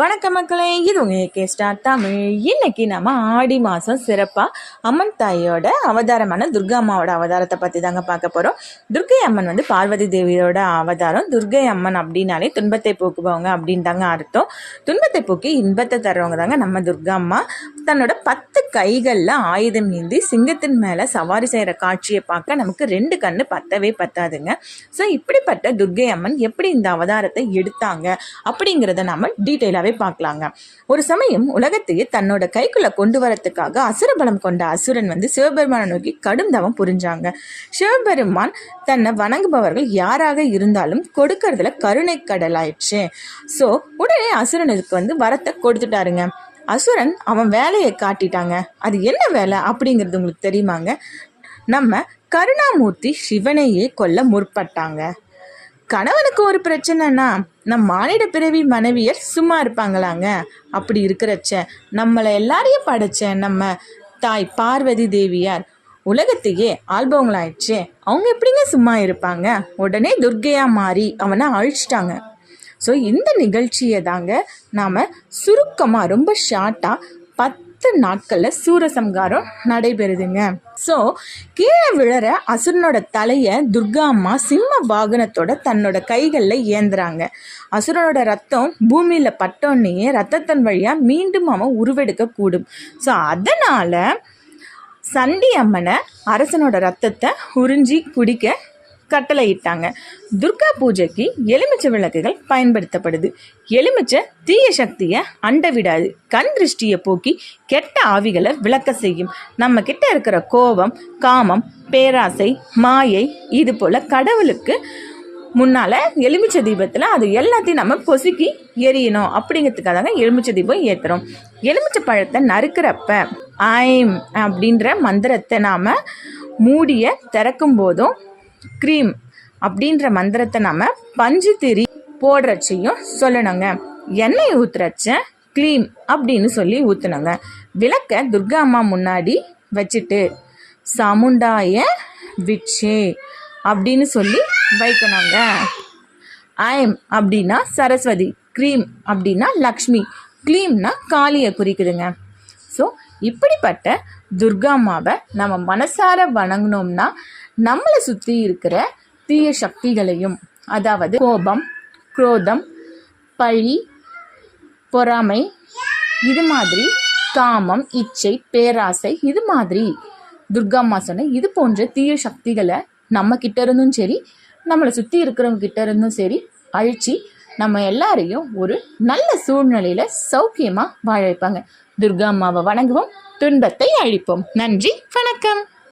வணக்கம் மக்களே இது உங்கள் கே ஸ்டார் தமிழ். இன்னைக்கு நம்ம ஆடி மாதம் சிறப்பாக அம்மன் தாயோட அவதாரமான துர்கா அம்மாவோட அவதாரத்தை பற்றி தாங்க பார்க்க போகிறோம் துர்கை அம்மன் வந்து பார்வதி தேவியோட அவதாரம். துர்கை அம்மன் அப்படின்னாலே துன்பத்தை போக்குபவங்க அப்படின்னு தாங்க அர்த்தம். துன்பத்தை போக்கி இன்பத்தை தர்றவங்க தாங்க நம்ம துர்கா அம்மா. தன்னோட பத்து கைகளில் ஆயுதம் ஏந்தி சிங்கத்தின் மேலே சவாரி செய்கிற காட்சியை பார்க்க நமக்கு ரெண்டு கண்ணு பத்தவே பத்தாதுங்க. ஸோ இப்படிப்பட்ட துர்கை அம்மன் எப்படி இந்த அவதாரத்தை எடுத்தாங்க அப்படிங்கிறத நம்ம டீட்டெயிலாகவே பார்க்கலாங்க. ஒரு சமயம் உலகத்தையே தன்னோட கைக்குள்ள கொண்டு வரத்துக்காக அசுரபலம் கொண்ட அசுரன் வந்து சிவபெருமானை நோக்கி கடும் தவம் புரிஞ்சாங்க. சிவபெருமான் தன்னை வணங்குபவர்கள் யாராக இருந்தாலும் கொடுக்கறதுல கருணை கடலாயிடுச்சு ஸோ உடனே அசுரனுக்கு வந்து வரத்தை கொடுத்துட்டாருங்க. அசுரன் அவன் வேலையை காட்டிட்டாங்க. அது என்ன வேலை அப்படிங்கிறது உங்களுக்கு தெரியுமாங்க? நம்ம கருணாமூர்த்தி சிவனையே கொல்ல முற்பட்டாங்க. கணவனுக்கு ஒரு பிரச்சனைனா நம் மானிட பிறவி மனைவியர் சும்மா இருப்பாங்களாங்க? அப்படி இருக்கிறச்ச நம்மளை எல்லாரையும் படைச்ச நம்ம தாய் பார்வதி தேவியார் உலகத்தையே ஆள்பவங்களாயிடுச்சு. அவங்க எப்படிங்க சும்மா இருப்பாங்க? உடனே துர்கையா மாறி அவனை அழிச்சிட்டாங்க. ஸோ இந்த நிகழ்ச்சியை தாங்க நாம் சுருக்கமாக ரொம்ப ஷார்ட்டாக பத்து நாட்களில் சூரசம்காரம் நடைபெறுதுங்க. ஸோ கீழே விழற அசுரனோட தலையை துர்கா அம்மா சிம்ம வாகனத்தோட தன்னோட கைகளில் ஏந்துறாங்க. அசுரனோட ரத்தம் பூமியில் பட்டோன்னே ரத்தத்தன் வழியாக மீண்டும் அவன் உருவெடுக்க கூடும். ஸோ அதனால் சண்டி அம்மனை அரசனோட ரத்தத்தை உறிஞ்சி குடிக்க கட்டளையிட்டாங்க. துர்கா பூஜைக்கு எலுமிச்சை விளக்குகள் பயன்படுத்தப்படுது. எலுமிச்சை தீய சக்தியை அண்ட விடாது. கண் திருஷ்டியை போக்கி கெட்ட ஆவிகளை விளக்க செய்யும். நம்ம கிட்ட இருக்கிற கோபம் காமம் பேராசை மாயை இது போல கடவுளுக்கு முன்னால் எலுமிச்சை தீபத்தில் அது எல்லாத்தையும் நம்ம பொசுக்கி எரியணும். அப்படிங்கிறதுக்காக தாங்க எலுமிச்சை தீபம் ஏற்றுறோம் எலுமிச்சை பழத்தை நறுக்கிறப்ப ஐம் அப்படின்ற மந்திரத்தை நாம் மூடிய திறக்கும் போதும் க்ரீம் அப்படின்ற மந்திரத்தை நம்ம பஞ்சு திரி போடுறச்சையும் சொல்லணுங்க. எண்ணெய் ஊற்றுறச்ச க்ளீம் அப்படின்னு சொல்லி ஊற்றுனங்க விளக்க துர்கா அம்மா முன்னாடி வச்சுட்டு சமுண்டாய விச்சே அப்படின்னு சொல்லி வைக்கணுங்க. ஐம் அப்படின்னா சரஸ்வதி க்ரீம் அப்படின்னா லக்ஷ்மி க்ளீம்னா காளியை குறிக்குதுங்க. ஸோ இப்படிப்பட்ட துர்கா அம்மாவை நம்ம மனசார வணங்கினோம்னா நம்மளை சுற்றி இருக்கிற தீய சக்திகளையும் அதாவது கோபம் குரோதம் பழி பொறாமை இது மாதிரி காமம் இச்சை பேராசை இது மாதிரி துர்காம்மா சொன்ன இது போன்ற தீய சக்திகளை நம்ம கிட்ட இருந்தும் சரி நம்மளை சுற்றி இருக்கிறவங்க கிட்ட இருந்தும் சரி அழிச்சு நம்ம எல்லாரையும் ஒரு நல்ல சூழ்நிலையில் சௌக்கியமாக வாழ வைப்பாங்க. துர்கா அம்மாவை வணங்குவோம் துன்பத்தை அழிப்போம். நன்றி வணக்கம்.